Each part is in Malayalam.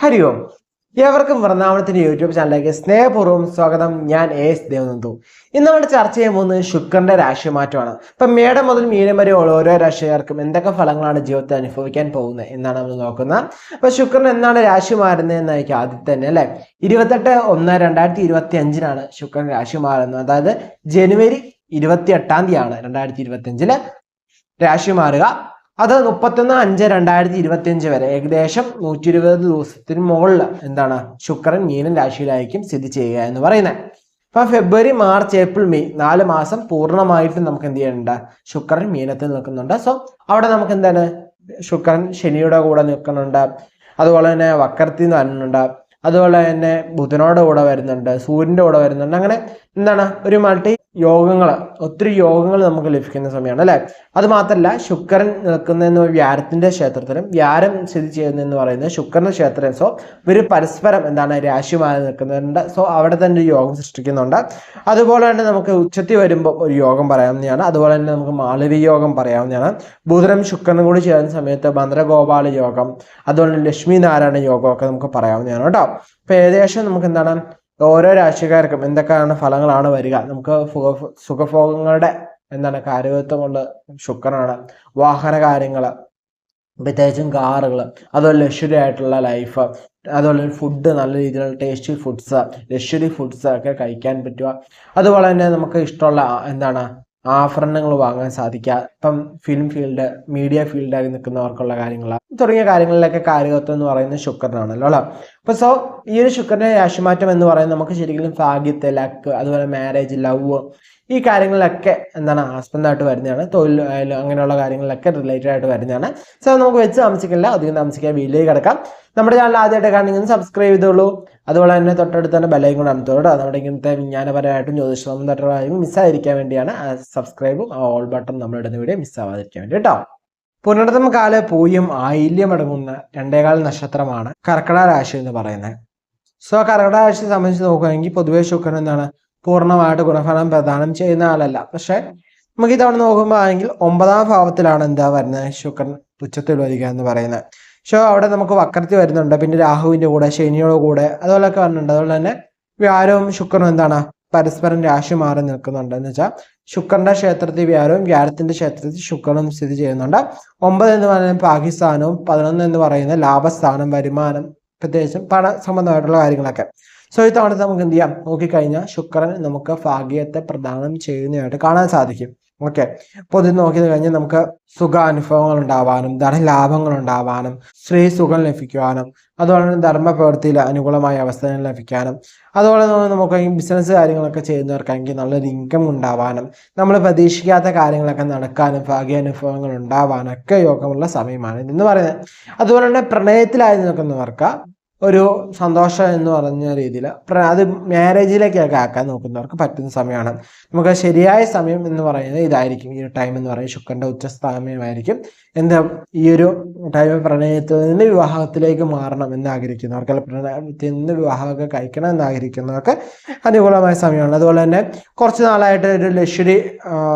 ഹരി ഓം. ഏവർക്കും വൃന്ദാവനത്തിന്റെ യൂട്യൂബ് ചാനലിലേക്ക് സ്നേഹപൂർവം സ്വാഗതം. ഞാൻ എ എസ് ദേവനന്ദു. ഇന്ന് നമ്മൾ ചർച്ച ചെയ്യാൻ പോകുന്നത് ശുക്രന്റെ രാശിമാറ്റമാണ് ഇപ്പൊ മേടം മുതൽ മീനം വരെ ഓരോ രാശിക്കാർക്കും എന്തൊക്കെ ഫലങ്ങളാണ് ജീവിതത്തിൽ അനുഭവിക്കാൻ പോകുന്നത് എന്നാണ് നമ്മൾ നോക്കുന്നത്. അപ്പൊ ശുക്രൻ എന്നാണ് രാശി മാറുന്നത് എന്നായിരിക്കും ആദ്യം തന്നെ അല്ലെ? ഇരുപത്തെട്ട് ഒന്ന് രണ്ടായിരത്തി ഇരുപത്തി അഞ്ചിനാണ് ശുക്രൻ രാശി മാറുന്നത്. അതായത് ജനുവരി ഇരുപത്തി എട്ടാം തീയതിയാണ് രണ്ടായിരത്തി ഇരുപത്തി അഞ്ചിൽ രാശി മാറുക. അത് മുപ്പത്തൊന്ന് അഞ്ച് രണ്ടായിരത്തി ഇരുപത്തി അഞ്ച് വരെ. ഏകദേശം നൂറ്റി ഇരുപത് ദിവസത്തിന് മുകളിൽ എന്താണ്? ശുക്രൻ മീനൻ രാശിയിലായിരിക്കും സ്ഥിതി ചെയ്യുക എന്ന് പറയുന്നത്. അപ്പൊ ഫെബ്രുവരി മാർച്ച് ഏപ്രിൽ മെയ് നാല് മാസം പൂർണമായിട്ടും നമുക്ക് എന്ത് ചെയ്യുന്നുണ്ട്? ശുക്രൻ മീനത്തിൽ നിൽക്കുന്നുണ്ട്. സോ അവിടെ നമുക്ക് എന്താണ്? ശുക്രൻ ശനിയുടെ കൂടെ നിൽക്കുന്നുണ്ട്. അതുപോലെ തന്നെ വക്രത്തിൽ നിന്ന് വരുന്നുണ്ട്. അതുപോലെ തന്നെ ബുധനോടെ കൂടെ വരുന്നുണ്ട്. സൂര്യന്റെ കൂടെ വരുന്നുണ്ട്. അങ്ങനെ എന്താണ്? ഒരു മൾട്ടി യോഗങ്ങൾ ഒത്തിരി യോഗങ്ങൾ നമുക്ക് ലഭിക്കുന്ന സമയമാണ് അല്ലേ? അത് മാത്രമല്ല ശുക്രൻ നിൽക്കുന്ന വ്യാരത്തിന്റെ ക്ഷേത്രത്തിലും വ്യാരം സ്ഥിതി ചെയ്യുന്നതെന്ന് പറയുന്നത് ശുക്രന്റെ ക്ഷേത്രം സോ ഇവർ പരസ്പരം എന്താണ് രാശിമാരി നിൽക്കുന്നുണ്ട്. സോ അവിടെ തന്നെ ഒരു യോഗം സൃഷ്ടിക്കുന്നുണ്ട്. അതുപോലെ തന്നെ നമുക്ക് ഉച്ചത്തി വരുമ്പോൾ ഒരു യോഗം പറയാവുന്നതാണ്. അതുപോലെ തന്നെ നമുക്ക് മാളവി യോഗം പറയാവുന്നതാണ്. ബുധനും ശുക്രനും കൂടി ചേരുന്ന സമയത്ത് ഭദ്രഗോപാല യോഗം അതുപോലെ ലക്ഷ്മി നാരായണ യോഗമൊക്കെ നമുക്ക് പറയാവുന്നതാണ് കേട്ടോ. അപ്പോൾ ഏകദേശം നമുക്ക് എന്താണ് ഓരോ രാശിക്കാർക്കും എന്തൊക്കെയാണ് ഫലങ്ങളാണ് വരിക? നമുക്ക് സുഖ സുഖഭോഗങ്ങളുടെ എന്താണ് കാര്യത്വം കൊണ്ട് ശുക്രനാണ്. വാഹന കാര്യങ്ങൾ പ്രത്യേകിച്ചും കാറുകൾ അതുപോലെ ലക്ഷറി ആയിട്ടുള്ള ലൈഫ് അതുപോലെ ഫുഡ് നല്ല രീതിയിലുള്ള ടേസ്റ്റി ഫുഡ്സ് ലക്ഷറി ഫുഡ്സ് ഒക്കെ കഴിക്കാൻ പറ്റുക. അതുപോലെ തന്നെ നമുക്ക് ഇഷ്ടമുള്ള എന്താണ് ആഭരണങ്ങൾ വാങ്ങാൻ സാധിക്കുക ഇപ്പം ഫിലിം ഫീൽഡ് മീഡിയ ഫീൽഡായി നിൽക്കുന്നവർക്കുള്ള കാര്യങ്ങൾ തുടങ്ങിയ കാര്യങ്ങളിലൊക്കെ കാര്യകത്വം എന്ന് പറയുന്നത് ശുക്രനാണല്ലോ അല്ലേ? അപ്പൊ സോ ഈ ഒരു ശുക്രന്റെ രാശിമാറ്റം എന്ന് പറയുന്നത് നമുക്ക് ശരിക്കും ഭാഗ്യത്തെ ലക്ക് അതുപോലെ മാരേജ് ലവ് ഈ കാര്യങ്ങളിലൊക്കെ എന്താണ് ആസ്പദമായിട്ട് വരുന്നതാണ് തൊഴിൽ അങ്ങനെയുള്ള കാര്യങ്ങളിലൊക്കെ റിലേറ്റഡ് ആയിട്ട് വരുന്നതാണ്. സോ നമുക്ക് വെച്ച് താമസിക്കില്ല അധികം താമസിക്കാൻ വീട്ടിലേക്ക് കിടക്കാം. നമ്മുടെ ചാനൽ ആദ്യമായിട്ട് കാണുന്ന സബ്സ്ക്രൈബ് ചെയ്തോളൂ. അതുപോലെ തന്നെ തൊട്ടടുത്ത് തന്നെ ബലയും കൂടെ അമർത്തോളൂ നമ്മുടെ ഇങ്ങനത്തെ വിജ്ഞാനപരമായിട്ടും ജ്യോതിഷ സംബന്ധമായിട്ടുള്ള മിസ്സായിരിക്കാൻ വേണ്ടിയാണ് സബ്സ്ക്രൈബും ഓൾ ബട്ടൺ നമ്മൾ ഇടുന്ന വീഡിയോ മിസ്സാവാതിരിക്കാൻ വേണ്ടി കേട്ടോ. കാല പൂയും ആയില്യം അടങ്ങുന്ന രണ്ടേകാൽ നക്ഷത്രമാണ് കർക്കിടക രാശി എന്ന് പറയുന്നത്. സോ കർക്കിടക രാശിയെ സംബന്ധിച്ച് നോക്കുകയാണെങ്കിൽ പൊതുവേ ശുക്രൻ എന്താണ് പൂർണമായിട്ട് ഗുണഫലം പ്രദാനം ചെയ്യുന്ന ആളല്ല. പക്ഷെ നമുക്ക് ഇതവണ നോക്കുമ്പോൾ ആണെങ്കിൽ ഒമ്പതാം ഭാവത്തിലാണ് എന്താ വരുന്നത്? ശുക്രൻ ഉച്ചത്തിൽ വരിക എന്ന് പറയുന്നത്. ഷോ അവിടെ നമുക്ക് വക്രത്തി വരുന്നുണ്ട്. പിന്നെ രാഹുവിന്റെ കൂടെ ശനിയുടെ കൂടെ അതുപോലെയൊക്കെ വരുന്നുണ്ട്. അതുപോലെ തന്നെ വ്യാരവും ശുക്രനും എന്താണ്? പരസ്പരം രാശി മാറി നിൽക്കുന്നുണ്ട്. എന്ന് വെച്ചാൽ ശുക്രന്റെ ക്ഷേത്രത്തിൽ വ്യാരവും വ്യാരത്തിന്റെ ക്ഷേത്രത്തിൽ ശുക്രനും സ്ഥിതി ചെയ്യുന്നുണ്ട്. ഒമ്പത് എന്ന് പറയുന്നത് പാകിസ്ഥാനവും പതിനൊന്ന് എന്ന് പറയുന്ന ലാഭസ്ഥാനം വരുമാനം പ്രത്യേകിച്ചും പണ സംബന്ധമായിട്ടുള്ള കാര്യങ്ങളൊക്കെ. സോ ഇത്തവണത്തെ നമുക്ക് എന്ത് ചെയ്യാം നോക്കിക്കഴിഞ്ഞാൽ ശുക്രൻ നമുക്ക് ഭാഗ്യത്തെ പ്രദാനം ചെയ്യുന്നതായിട്ട് കാണാൻ സാധിക്കും. ഓക്കെ പൊതു നോക്കി കഴിഞ്ഞാൽ നമുക്ക് സുഖാനുഭവങ്ങൾ ഉണ്ടാവാനും ധനലാഭങ്ങൾ ഉണ്ടാവാനും സ്ത്രീ സുഖം ലഭിക്കുവാനും അതുപോലെ തന്നെ ധർമ്മ പ്രവൃത്തിയിൽ അനുകൂലമായ അവസ്ഥകൾ ലഭിക്കാനും അതുപോലെ തന്നെ നമുക്ക് ഈ ബിസിനസ് കാര്യങ്ങളൊക്കെ ചെയ്യുന്നവർക്കാണെങ്കിൽ നല്ലൊരു ഇൻകം ഉണ്ടാവാനും നമ്മൾ പ്രതീക്ഷിക്കാത്ത കാര്യങ്ങളൊക്കെ നടക്കാനും ഭാഗ്യാനുഭവങ്ങൾ ഉണ്ടാവാനൊക്കെ യോഗമുള്ള സമയമാണ് ഇതെന്ന് പറയുന്നത്. അതുപോലെ തന്നെ പ്രണയത്തിലായി നിൽക്കുന്നവർക്ക് ഒരു സന്തോഷം എന്ന് പറഞ്ഞ രീതിയിൽ അത് മാരേജിലേക്കൊക്കെ ആക്കാൻ നോക്കുന്നവർക്ക് പറ്റുന്ന സമയമാണ്. നമുക്ക് ശരിയായ സമയം എന്ന് പറയുന്നത് ഇതായിരിക്കും. ഈ ഒരു ടൈം എന്ന് പറയുന്നത് ശുക്രന്റെ ഉച്ച സമയമായിരിക്കും എന്താ ഈ ഒരു ടൈം പ്രണയത്തിൽ നിന്ന് വിവാഹത്തിലേക്ക് മാറണം എന്ന് ആഗ്രഹിക്കുന്നവർക്ക് അല്ലെങ്കിൽ പ്രണയത്തിൽ നിന്ന് വിവാഹമൊക്കെ കഴിക്കണം എന്ന് ആഗ്രഹിക്കുന്നവർക്ക് അനുകൂലമായ സമയമാണ്. അതുപോലെ തന്നെ കുറച്ച് നാളായിട്ട് ഒരു ലക്ഷറി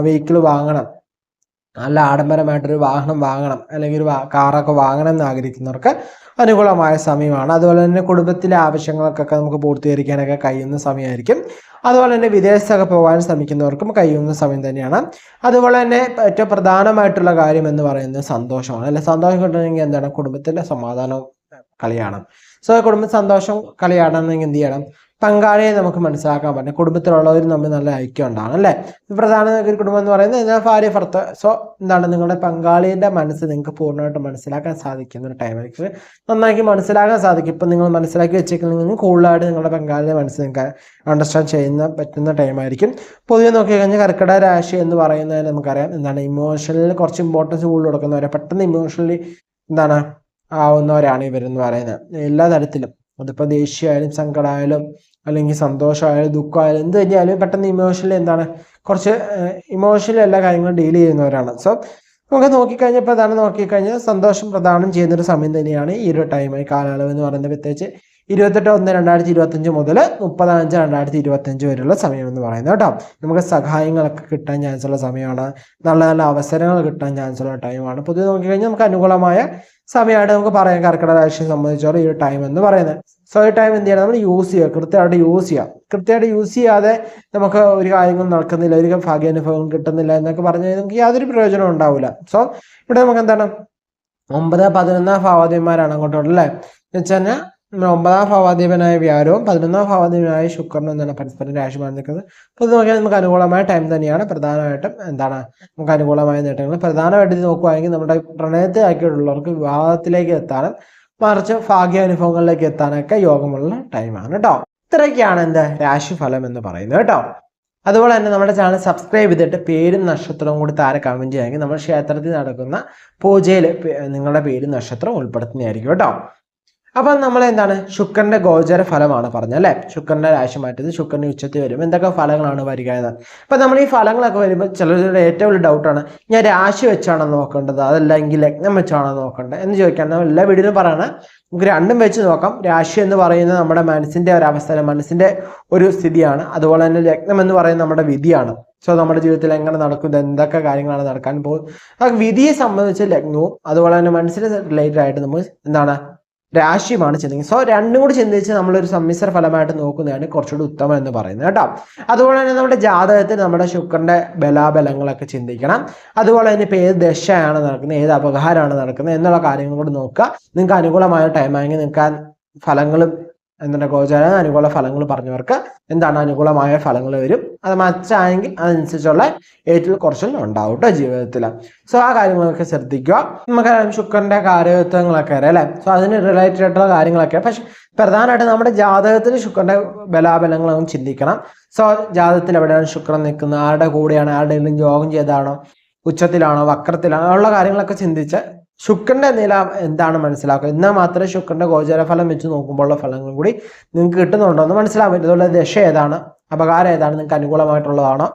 വെഹിക്കിൾ വാങ്ങണം. നല്ല ആഡംബരമായിട്ടൊരു വാഹനം വാങ്ങണം. അല്ലെങ്കിൽ ഒരു കാറൊക്കെ വാങ്ങണം എന്ന് ആഗ്രഹിക്കുന്നവർക്ക് അനുകൂലമായ സമയമാണ്. അതുപോലെ തന്നെ കുടുംബത്തിലെ ആവശ്യങ്ങൾക്കൊക്കെ നമുക്ക് പൂർത്തീകരിക്കാനൊക്കെ കഴിയുന്ന സമയമായിരിക്കും. അതുപോലെ തന്നെ വിദേശത്തൊക്കെ പോകാൻ ശ്രമിക്കുന്നവർക്കും കഴിയുന്ന സമയം തന്നെയാണ്. അതുപോലെ തന്നെ ഏറ്റവും പ്രധാനമായിട്ടുള്ള കാര്യം എന്ന് പറയുന്നത് സന്തോഷമാണ്. അല്ലെ? സന്തോഷം കിട്ടണമെങ്കിൽ എന്താണ്? കുടുംബത്തിലെ സമാധാനം കളിയാണ്. സോ കുടുംബ സന്തോഷം കളിയാടണമെങ്കിൽ എന്ത് ചെയ്യണം? പങ്കാളിയെ നമുക്ക് മനസ്സിലാക്കാൻ പറ്റും. കുടുംബത്തിലുള്ളവരും തമ്മിൽ നല്ല ഐക്യം ഉണ്ടാകണം അല്ലേ? പ്രധാന ഒരു കുടുംബം എന്ന് പറയുന്നത് ഭാര്യ ഭർത്ത. സോ എന്താണ് നിങ്ങളുടെ പങ്കാളിയുടെ മനസ്സ് നിങ്ങൾക്ക് പൂർണമായിട്ട് മനസ്സിലാക്കാൻ സാധിക്കുന്ന ഒരു ടൈമായിരിക്കും നന്നാക്കി മനസ്സിലാക്കാൻ സാധിക്കും. ഇപ്പം നിങ്ങൾ മനസ്സിലാക്കി വെച്ചേക്കുന്നെങ്കിൽ കൂടുതലായിട്ട് നിങ്ങളുടെ പങ്കാളിയുടെ മനസ്സ് നിങ്ങൾക്ക് അണ്ടർസ്റ്റാൻഡ് ചെയ്യുന്ന പറ്റുന്ന ടൈമായിരിക്കും പൊതുവെ നോക്കി കഴിഞ്ഞാൽ കർക്കിടക രാശി എന്ന് പറയുന്നത് നമുക്കറിയാം. എന്താണ്? ഇമോഷണലിൽ കുറച്ച് ഇമ്പോർട്ടൻസ് കൂടുതൽ കൊടുക്കുന്നവരെ പെട്ടെന്ന് ഇമോഷണലി എന്താണ്? ആവുന്നവരാണ് ഇവരെന്ന് പറയുന്നത്. എല്ലാ തരത്തിലും. അതിപ്പോൾ ദേഷ്യമായാലും സങ്കടമായാലും അല്ലെങ്കിൽ സന്തോഷമായാലും ദുഃഖമായാലും എന്ത് തന്നെയായാലും പെട്ടെന്ന് ഇമോഷണലി എന്താണ് കുറച്ച് ഇമോഷണലി എല്ലാ കാര്യങ്ങളും ഡീൽ ചെയ്യുന്നവരാണ്. സോ നമുക്ക് നോക്കിക്കഴിഞ്ഞപ്പോൾ അതാണ് നോക്കിക്കഴിഞ്ഞാൽ സന്തോഷം പ്രദാനം ചെയ്യുന്നൊരു സമയം തന്നെയാണ് ഈ ഒരു ടൈം കാലയളവ് എന്ന് പറയുന്നത്. പ്രത്യേകിച്ച് ഇരുപത്തെട്ട് ഒന്ന് രണ്ടായിരത്തി ഇരുപത്തഞ്ച് മുതൽ മുപ്പത് അഞ്ച് രണ്ടായിരത്തി ഇരുപത്തഞ്ച് വരെയുള്ള സമയം എന്ന് പറയുന്നത് കേട്ടോ. നമുക്ക് സഹായങ്ങളൊക്കെ കിട്ടാൻ ചാൻസ് ഉള്ള സമയമാണ്. നല്ല നല്ല അവസരങ്ങൾ കിട്ടാൻ ചാൻസ് ഉള്ള ടൈമാണ് പൊതുവെ നോക്കിക്കഴിഞ്ഞാൽ നമുക്ക് അനുകൂലമായ സമയമായിട്ട് നമുക്ക് പറയാം കർക്കിടക രാശിയെ സംബന്ധിച്ചോളം ഈ ഒരു ടൈം എന്ന് പറയുന്നത്. സോ ഈ ടൈം എന്ത് ചെയ്യണം? നമ്മൾ യൂസ് ചെയ്യുക. കൃത്യമായിട്ട് യൂസ് ചെയ്യാം കൃത്യമായിട്ട് യൂസ് ചെയ്യാതെ നമുക്ക് ഒരു കാര്യങ്ങളും നടക്കുന്നില്ല ഒരു ഭാഗ്യാനുഭവം കിട്ടുന്നില്ല എന്നൊക്കെ പറഞ്ഞു കഴിഞ്ഞാൽ നമുക്ക് യാതൊരു പ്രയോജനവും ഉണ്ടാവില്ല. സോ ഇവിടെ നമുക്ക് എന്താണ്? ഒമ്പത് പതിനൊന്ന് ഭാവാധിപന്മാരാണ് അങ്ങോട്ടുള്ളത് അല്ലേ? എന്ന് വെച്ച് കഴിഞ്ഞാൽ ഒമ്പതാം ഭാവാധിപനായ വ്യാഴവും പതിനൊന്നാം ഭാവാധിപനായ ശുക്രനും എന്താണ് പരസ്പരം രാശിമാറി നിൽക്കുന്നത്. അപ്പോൾ ഇത് നോക്കിയാൽ നമുക്ക് അനുകൂലമായ ടൈം തന്നെയാണ്. പ്രധാനമായിട്ടും എന്താണ്? നമുക്ക് അനുകൂലമായ നേട്ടങ്ങൾ. പ്രധാനമായിട്ട് ഇത് നോക്കുകയാണെങ്കിൽ നമ്മുടെ പ്രണയത്തെ ആക്കിയിട്ടുള്ളവർക്ക് വിവാഹത്തിലേക്ക് എത്താനും മറിച്ച് ഭാഗ്യാനുഭവങ്ങളിലേക്ക് എത്താനൊക്കെ യോഗമുള്ള ടൈമാണ് കേട്ടോ ഇത്രയൊക്കെയാണ് എന്ത് രാശിഫലം എന്ന് പറയുന്നത് കേട്ടോ അതുപോലെ തന്നെ നമ്മുടെ ചാനൽ സബ്സ്ക്രൈബ് ചെയ്തിട്ട് പേരും നക്ഷത്രവും കൂടി താരെ കമന്റ് ചെയ്യുമെങ്കിൽ നമ്മൾ ക്ഷേത്രത്തിൽ നടക്കുന്ന പൂജയിൽ നിങ്ങളുടെ പേരും നക്ഷത്രവും ഉൾപ്പെടുത്തുന്നതായിരിക്കും കേട്ടോ അപ്പം നമ്മൾ എന്താണ് ശുക്രന്റെ ഗോചര ഫലമാണ് പറഞ്ഞത് അല്ലേ? ശുക്രന്റെ രാശി മാറ്റത് ശുക്രന്റെ ഉച്ചത്തിൽ വരും. എന്തൊക്കെ ഫലങ്ങളാണ് വരിക എന്ന്? അപ്പം നമ്മൾ ഈ ഫലങ്ങളൊക്കെ വരുമ്പോൾ ചിലരുടെ ഏറ്റവും വലിയ ഡൗട്ടാണ് ഞാൻ രാശി വെച്ചാണോ നോക്കേണ്ടത്? അതല്ലെങ്കിൽ ലഗ്നം വെച്ചാണോ നോക്കേണ്ടത്? എന്ന് ചോദിക്കാൻ നമ്മൾ എല്ലാ വീഡിയോയിലും പറയണ. നമുക്ക് രണ്ടും വെച്ച് നോക്കാം. രാശി എന്ന് പറയുന്നത് നമ്മുടെ മനസ്സിന്റെ ഒരു അവസ്ഥ മനസ്സിന്റെ ഒരു സ്ഥിതിയാണ്. അതുപോലെ തന്നെ ലഗ്നം എന്ന് പറയുന്നത് നമ്മുടെ വിധിയാണ്. സോ നമ്മുടെ ജീവിതത്തിൽ എങ്ങനെ നടക്കും? എന്തൊക്കെ കാര്യങ്ങളാണ് നടക്കാൻ പോകുന്നത്? വിധിയെ സംബന്ധിച്ച് ലഗ്നവും അതുപോലെ തന്നെ മനസ്സിന് റിലേറ്റഡ് ആയിട്ട് നമ്മൾ എന്താണ് രാശിയുമാണ് ചിന്തിക്കുന്നത്. സോ രണ്ടും കൂടി ചിന്തിച്ച് നമ്മളൊരു സമ്മിശ്ര ഫലമായിട്ട് നോക്കുന്നതാണ് കുറച്ചുകൂടി ഉത്തമം എന്ന് പറയുന്നത് കേട്ടോ. അതുപോലെ തന്നെ നമ്മുടെ ജാതകത്തിൽ നമ്മുടെ ശുക്രന്റെ ബലാബലങ്ങളൊക്കെ ചിന്തിക്കണം. അതുപോലെ തന്നെ ഇപ്പോൾ ഏത് ദശയാണ് നടക്കുന്നത് ഏത് അപകാരമാണ് നടക്കുന്നത് എന്നുള്ള കാര്യങ്ങൾ കൂടി നോക്കുക. നിങ്ങൾക്ക് അനുകൂലമായ ടൈമാണെങ്കിൽ നിങ്ങൾക്ക് ഫലങ്ങളും എന്താണ് ഗോചാര അനുകൂല ഫലങ്ങൾ പറഞ്ഞവർക്ക് എന്താണ് അനുകൂലമായ ഫലങ്ങൾ വരും? അത് മച്ചായെങ്കിൽ അതനുസരിച്ചുള്ള ഏറ്റവും കുറച്ചിൽ ഉണ്ടാവും കേട്ടോ ജീവിതത്തിൽ സോ ആ കാര്യങ്ങളൊക്കെ ശ്രദ്ധിക്കുക. നമുക്കറിയാം ശുക്രന്റെ കാര്യത്വങ്ങളൊക്കെ അറിയാം അല്ലേ? സോ അതിന് റിലേറ്റഡ് ആയിട്ടുള്ള കാര്യങ്ങളൊക്കെ. പക്ഷെ പ്രധാനമായിട്ട് നമ്മുടെ ജാതകത്തിൽ ശുക്രന്റെ ബലാബലങ്ങളൊന്നും ചിന്തിക്കണം. സോ ജാതകത്തിൽ എവിടെയാണ് ശുക്രൻ നിൽക്കുന്നത്? ആരുടെ കൂടെയാണ്? ആരുടെ യോഗം ചെയ്താണോ ഉച്ചത്തിലാണോ? വക്രത്തിലാണോ? ഉള്ള കാര്യങ്ങളൊക്കെ ചിന്തിച്ച് ശുക്രന്റെ നില എന്താണ് മനസ്സിലാക്കുക? എന്നാൽ മാത്രമേ ശുക്രന്റെ ഗോചരഫലം വെച്ച് നോക്കുമ്പോഴുള്ള ഫലങ്ങൾ കൂടി നിങ്ങൾക്ക് കിട്ടുന്നുണ്ടോ എന്ന് മനസ്സിലാക്കാൻ പറ്റും. ദശ ഏതാണ്? അപകാരം ഏതാണ്? നിങ്ങൾക്ക് അനുകൂലമായിട്ടുള്ളതാണോ?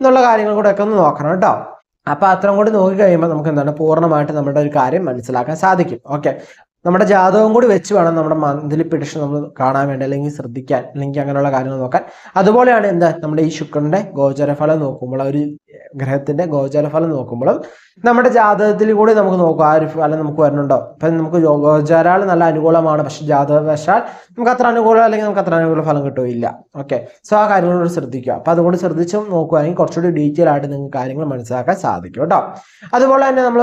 എന്നുള്ള കാര്യങ്ങൾ കൂടെ ഒക്കെ ഒന്ന് നോക്കണം കേട്ടോ. അപ്പൊ അത്രയും കൂടി നോക്കി കഴിയുമ്പോൾ നമുക്ക് എന്താണ്? പൂർണമായിട്ട് നമ്മുടെ ഒരു കാര്യം മനസ്സിലാക്കാൻ സാധിക്കും. ഓക്കെ. നമ്മുടെ ജാതകം കൂടി വെച്ച് വേണം നമ്മുടെ മന്ത്ലി പിടിഷൻ നമ്മൾ കാണാൻ വേണ്ടി അല്ലെങ്കിൽ ശ്രദ്ധിക്കാൻ അല്ലെങ്കിൽ അങ്ങനെയുള്ള കാര്യങ്ങൾ നോക്കാൻ. അതുപോലെയാണ് എന്താ? നമ്മുടെ ഈ ശുക്രന്റെ ഗോചരഫലം നോക്കുമ്പോൾ ഒരു ഗ്രഹത്തിന്റെ ഗോചരഫലം നോക്കുമ്പോഴും നമ്മുടെ ജാതകത്തിൽ കൂടി നമുക്ക് നോക്കാം ആ ഒരു ഫലം നമുക്ക് വരുന്നുണ്ടോ? ഇപ്പം നമുക്ക് ഗോചരാൾ നല്ല അനുകൂലമാണ് പക്ഷെ ജാതകവശാൽ നമുക്ക് അത്ര അനുകൂലം അല്ലെങ്കിൽ നമുക്ക് അത്ര അനുകൂല ഫലം കിട്ടുകയില്ല. ഓക്കെ. സോ ആ കാര്യങ്ങളോട് ശ്രദ്ധിക്കുക. അപ്പൊ അതുകൊണ്ട് ശ്രദ്ധിച്ച് നോക്കുകയാണെങ്കിൽ കുറച്ചുകൂടി ഡീറ്റെയിൽ ആയിട്ട് നിങ്ങൾക്ക് കാര്യങ്ങൾ മനസ്സിലാക്കാൻ സാധിക്കും കേട്ടോ. അതുപോലെ തന്നെ നമ്മൾ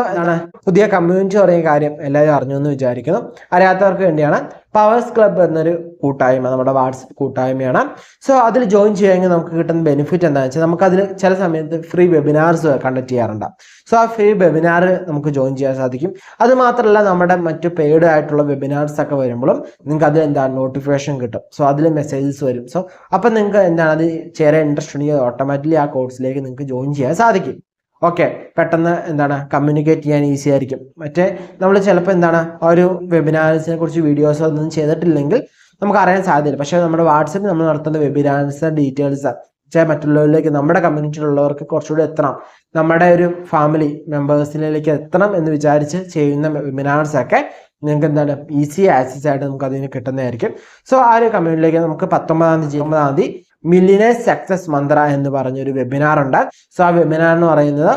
പുതിയ കമ്മ്യൂണിറ്റി പറയുന്ന കാര്യം എല്ലാവരും അറിഞ്ഞു എന്ന് വിചാരിക്കുന്നു അറിയാത്തവർക്ക് വേണ്ടിയാണ് പവേഴ്സ് ക്ലബ്ബ് എന്നൊരു കൂട്ടായ്മ നമ്മുടെ വാട്സപ്പ് കൂട്ടായ്മയാണ്. സോ അതിൽ ജോയിൻ ചെയ്യുമെങ്കിൽ നമുക്ക് കിട്ടുന്ന ബെനിഫിറ്റ് എന്താണെന്ന് വെച്ചാൽ നമുക്ക് അതിൽ ചില സമയത്ത് ഫ്രീ വെബിനാർസ് കണ്ടക്ട് ചെയ്യാറുണ്ട്. സോ ആ ഫ്രീ വെബിനാർ നമുക്ക് ജോയിൻ ചെയ്യാൻ സാധിക്കും. അത് മാത്രമല്ല നമ്മുടെ മറ്റു പെയ്ഡ് ആയിട്ടുള്ള വെബിനാർസ് ഒക്കെ വരുമ്പോഴും നിങ്ങൾക്ക് അതിൽ എന്താണ് നോട്ടിഫിക്കേഷൻ കിട്ടും. സോ അതിൽ മെസ്സേജസ് വരും. സോ അപ്പം നിങ്ങൾക്ക് എന്താണ് അത് ചേരാൻ ഇൻട്രസ്റ്റ് ഉണ്ടെങ്കിൽ ഓട്ടോമാറ്റിക്കലി ആ കോഴ്സിലേക്ക് നിങ്ങൾക്ക് ജോയിൻ ചെയ്യാൻ സാധിക്കും. ഓക്കെ പെട്ടെന്ന് എന്താണ് കമ്മ്യൂണിക്കേറ്റ് ചെയ്യാൻ ഈസി ആയിരിക്കും. മറ്റേ നമ്മൾ ചിലപ്പോൾ എന്താണ് ആ ഒരു വെബിനാർസിനെ കുറിച്ച് വീഡിയോസ് ഒന്നും ചെയ്തിട്ടില്ലെങ്കിൽ നമുക്ക് അറിയാൻ സാധ്യതയില്ല. പക്ഷേ നമ്മുടെ വാട്സപ്പിൽ നമ്മൾ നടത്തുന്ന വെബിനാർസ് ഡീറ്റെയിൽസ് വെച്ചാൽ മറ്റുള്ളവരിലേക്ക് നമ്മുടെ കമ്മ്യൂണിറ്റിയിലുള്ളവർക്ക് കുറച്ചുകൂടി എത്തണം. നമ്മുടെ ഒരു ഫാമിലി മെമ്പേഴ്സിലേക്ക് എത്തണം എന്ന് വിചാരിച്ച് ചെയ്യുന്ന വെബിനാർസ് ഒക്കെ നിങ്ങൾക്ക് എന്താണ് ഈസി ആക്സസ് ആയിട്ട് നമുക്ക് അതിന് കിട്ടുന്നതായിരിക്കും. സോ ആ ഒരു കമ്മ്യൂണിറ്റിയിലേക്ക് നമുക്ക് പത്തൊമ്പതാം തീയതി ഒമ്പതാം തീയതി മില്ലിനേഴ്സ് സക്സസ് മന്ത്ര എന്ന് പറഞ്ഞൊരു വെബിനാർ ഉണ്ട്. സോ ആ വെബിനാർ എന്ന് പറയുന്നത്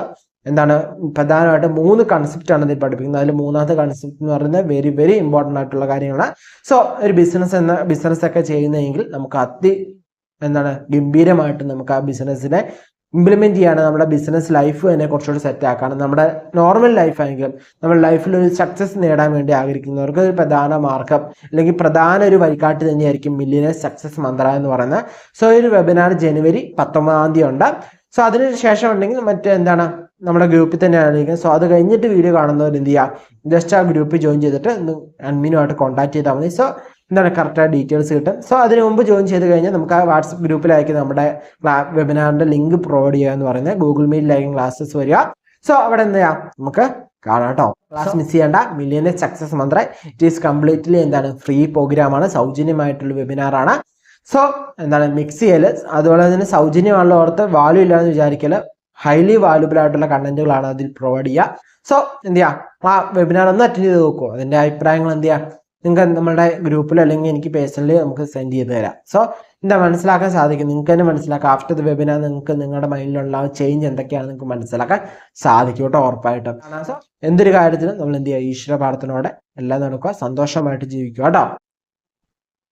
എന്താണ്? പ്രധാനമായിട്ട് മൂന്ന് കൺസെപ്റ്റ് ആണ് ഇതിൽ പഠിപ്പിക്കുന്നത്. അതിൽ മൂന്നാമത്തെ കൺസെപ്റ്റ് എന്ന് പറയുന്നത് വെരി വെരി ഇമ്പോർട്ടന്റ് ആയിട്ടുള്ള കാര്യങ്ങളാണ്. സോ ഒരു ബിസിനസ് എന്ന ബിസിനസ് ഒക്കെ ചെയ്യുന്നതെങ്കിൽ നമുക്ക് അതി എന്താണ് ഗംഭീരമായിട്ട് നമുക്ക് ആ ബിസിനസ്സിനെ ഇംപ്ലിമെന്റ് ചെയ്യാണ് നമ്മുടെ ബിസിനസ് ലൈഫ് തന്നെ കുറച്ചുകൂടി സെറ്റ് ആക്കാണ് നമ്മുടെ നോർമൽ ലൈഫാണെങ്കിലും നമ്മുടെ ലൈഫിൽ ഒരു സക്സസ് നേടാൻ വേണ്ടി ആഗ്രഹിക്കുന്നവർക്ക് ഒരു പ്രധാന മാർഗം അല്ലെങ്കിൽ പ്രധാന ഒരു വഴികാട്ടി തന്നെയായിരിക്കും മില്ലിയനർ സക്സസ് മന്ത്ര എന്ന് പറയുന്നത്. സോ ഒരു വെബിനാർ ജനുവരി പത്തൊമ്പതാം തീയതി ഉണ്ട്. സോ അതിന് ശേഷം ഉണ്ടെങ്കിൽ മറ്റേ എന്താണ് നമ്മുടെ ഗ്രൂപ്പിൽ തന്നെ ആയിരിക്കും സോ അത് കഴിഞ്ഞിട്ട് വീഡിയോ കാണുന്നവർ എന്ത് ചെയ്യുക? ജസ്റ്റ് ആ ഗ്രൂപ്പിൽ ജോയിൻ ചെയ്തിട്ട് അഡ്മിനുമായിട്ട് കോൺടാക്ട് ചെയ്താൽ മതി. സോ എന്താണ് കറക്റ്റായ ഡീറ്റെയിൽസ് കിട്ടും സോ അതിന് മുമ്പ് ജോയിൻ ചെയ്ത് കഴിഞ്ഞാൽ നമുക്ക് ആ വാട്സപ്പ് ഗ്രൂപ്പിലായിരിക്കും നമ്മുടെ വെബിനാറിന്റെ ലിങ്ക് പ്രൊവൈഡ് ചെയ്യുക എന്ന് പറയുന്നത് ഗൂഗിൾ മീറ്റിലായിരിക്കും ക്ലാസ്സസ് വരിക. സോ അവിടെ എന്ത് ചെയ്യാം? നമുക്ക് കാണാം കേട്ടോ. ക്ലാസ് മിസ് ചെയ്യേണ്ട. Millionaire success mantra. It is completely എന്താണ് ഫ്രീ പ്രോഗ്രാമാണ് സൗജന്യമായിട്ടുള്ള വെബിനാറാണ് സോ എന്താണ് മിക്സ് ചെയ്യൽ അതുപോലെ തന്നെ സൗജന്യമാണല്ലോ ഓർത്ത് വാല്യൂ ഇല്ലാന്ന് വിചാരിക്കൽ. ഹൈലി വാല്യൂബിൾ ആയിട്ടുള്ള കണ്ടന്റുകളാണ് അതിൽ പ്രൊവൈഡ് ചെയ്യുക. സോ എന്ത് ചെയ്യുക ആ വെബിനാർ ഒന്ന് അറ്റൻഡ് ചെയ്ത് നോക്കുമോ അതിന്റെ അഭിപ്രായങ്ങൾ എന്ത് ചെയ്യുക നിങ്ങൾക്ക് നമ്മുടെ ഗ്രൂപ്പിൽ അല്ലെങ്കിൽ എനിക്ക് പേഴ്സണലി നമുക്ക് സെൻഡ് ചെയ്ത് തരാം. സോ എന്താ മനസ്സിലാക്കാൻ സാധിക്കും? നിങ്ങൾക്ക് തന്നെ മനസ്സിലാക്കാം. ആഫ്റ്റർ ദ വെബിനാർ നിങ്ങൾക്ക് നിങ്ങളുടെ മൈൻഡിലുള്ള ചേഞ്ച് എന്തൊക്കെയാണ് നിങ്ങൾക്ക് മനസ്സിലാക്കാൻ സാധിക്കും കേട്ടോ ഉറപ്പായിട്ടും. എന്തൊരു കാര്യത്തിലും നമ്മൾ എന്ത് ചെയ്യുക? ഈശ്വര പാഠത്തിനോടെ എല്ലാം നടക്കുക സന്തോഷമായിട്ട് ജീവിക്കുക കേട്ടോ.